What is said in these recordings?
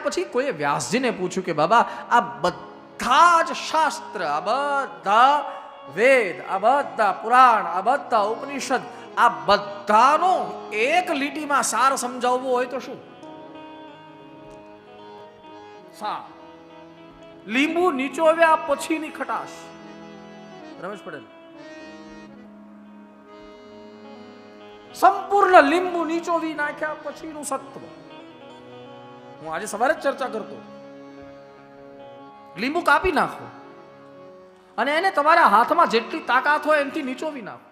થયા પછી કોઈએ વ્યાસજીને પૂછ્યું કે, બાબા, આ બધા જ શાસ્ત્ર, આ બધા વેદ, આ બધા પુરાણ, આ બધા ઉપનિષદ, આ બધાનો એક લીટીમાં સાર સમજાવવો હોય તો શું? સાર. લીંબુ નીચોવ્યા પછીની ખટાશ. રમેશ પટેલ. સંપૂર્ણ લીંબુ નીચોવી નાખ્યા પછીનું સત્વ. હું આજે સવારે જ ચર્ચા કરતો લીંબુ કાપી નાખો. અને એને તમારા હાથમાં જેટલી તાકાત હોય એમથી નીચોવી નાખો.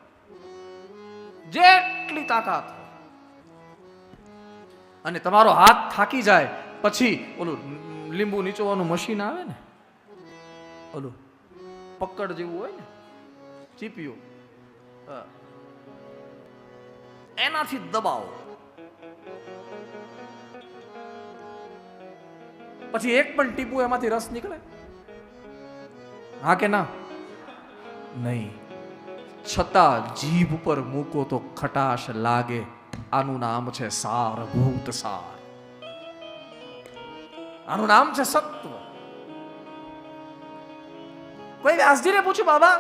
જેટલી તાકાત અને તમારો હાથ થાકી જાય પછી ઓલું લીંબુ નીચોવાનું મશીન આવે ને, ઓલું પકડ જેવું હોય ને, ચીપિયું એનાથી દબાવો. પછી એક પણ ટીપું એમાંથી રસ નીકળે? હા કે ના? નહીં. છતાં જીભ પર મૂકો તો ખટાશ લાગે. આનું નામ છે સારભૂત સાર. આનું નામ છે સત્વ. કોઈ વ્યાસજીને પૂછ્યું, બાબા,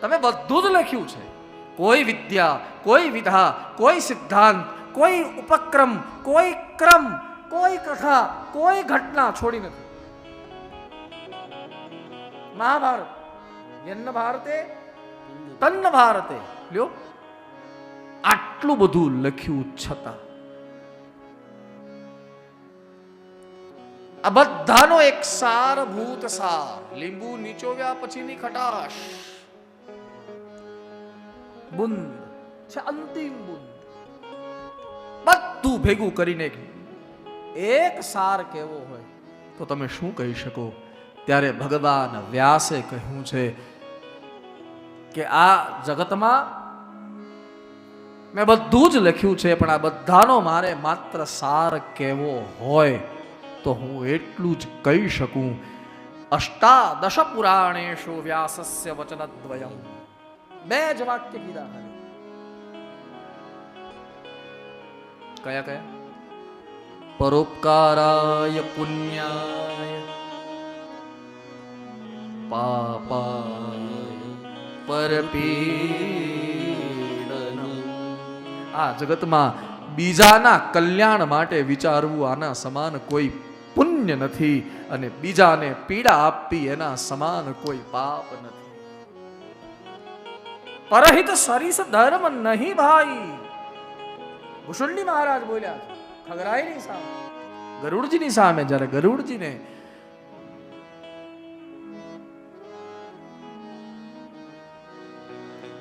તમે બધું જ લખ્યું છે. કોઈ વિદ્યા, કોઈ વિધા, કોઈ સિદ્ધાંત, કોઈ ઉપક્રમ, કોઈ ક્રમ કોઈ કથા, કોઈ ઘટના છોડી નથી. મહાભારત. યન્ન ભારતે તન્ન ભારતે, લ્યો, આટલું બધું લખ્યું છતાં. આ બધાનો એક સારભૂત સાર. લીંબુ નીચોવ્યા પછીની ખટાશ. બુંદ. છે અંતિમ બુંદ. બધું ભેગું કરીને એક સાર કેવો હોય? તો તમે શું કહી શકો? ત્યારે ભગવાન વ્યાસે કહ્યું છે કે આ જગતમાં મેં બધું જ લખ્યું છે, પણ આ બધાનો મારે માત્ર સાર કેવો હોય તો હું એટલું જ કહી શકું. અષ્ટાદશ પુરાણેશુ વ્યાસસ્ય વચનદ્વયમ. બે જ વાક્ય કીધા ખાલી. કયા કયા? પરોપકારાય પુણ્યાય પાપાય પરપીડન આ જગતમાં બીજાના કલ્યાણ માટે વિચારવું આના સમાન કોઈ પુણ્ય નથી અને બીજાને પીડા આપવી એના સમાન કોઈ પાપ નથી. પરહિત સરીસ ધર્મ નહીં ભાઈ ભૂષણની મહારાજ બોલ્યા છે. ખગરાઈની સામે. ગરુડજીની સામે, જ્યારે ગરુડજીને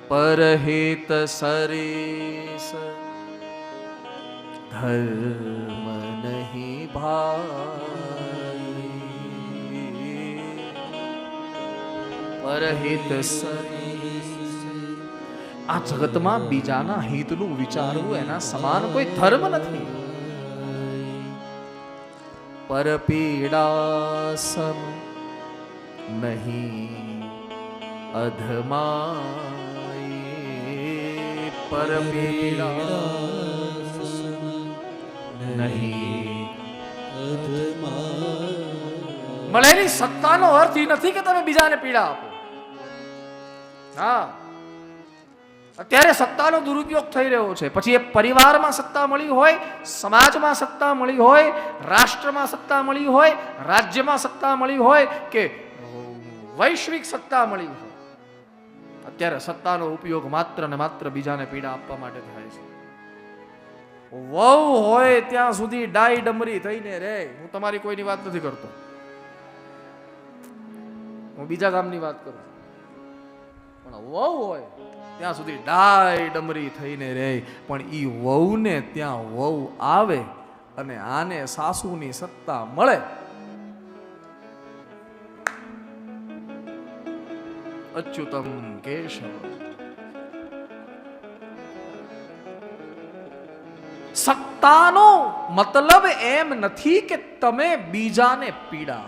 પરહિત સરીસ ધર્મ નહીં ભાઈ. પરહિત સરીસ. આ જગતમાં બીજાના હિતનું વિચારવું એના સમાન કોઈ ધર્મ નથી. પરપીડાસમ નહીં અધમાય પરપીડા નહીં મળેલી સત્તાનો અર્થ એ નથી કે તમે બીજાને પીડા આપો. હા. અત્યારે સત્તાનો દુરુપયોગ થઈ રહ્યો છે. પછી એ પરિવારમાં સત્તા મળી હોય, સમાજમાં સત્તા મળી હોય, રાષ્ટ્રમાં સત્તા મળી હોય, રાજ્યમાં સત્તા મળી હોય કે વૈશ્વિક સત્તા મળી હોય, અત્યારે સત્તાનો ઉપયોગ માત્ર ને માત્ર બીજાને પીડા આપવા માટે થાય છે. વહુ હોય ત્યાં સુધી ડાઈ ડમરી થઈને રે હું તમારી કોઈની વાત નથી કરતો. હું બીજા ગામની વાત કરું છું. પણ વહુ હોય, ત્યાં સુધી ડાય ડમરી થઈને રહે. પણ એ વહુને ત્યાં વહુ આવે અને આને સાસુની સત્તા મળે. અચ્યુતમ કેશવ. સત્તાનો મતલબ એમ નથી કે તમે બીજાને પીડા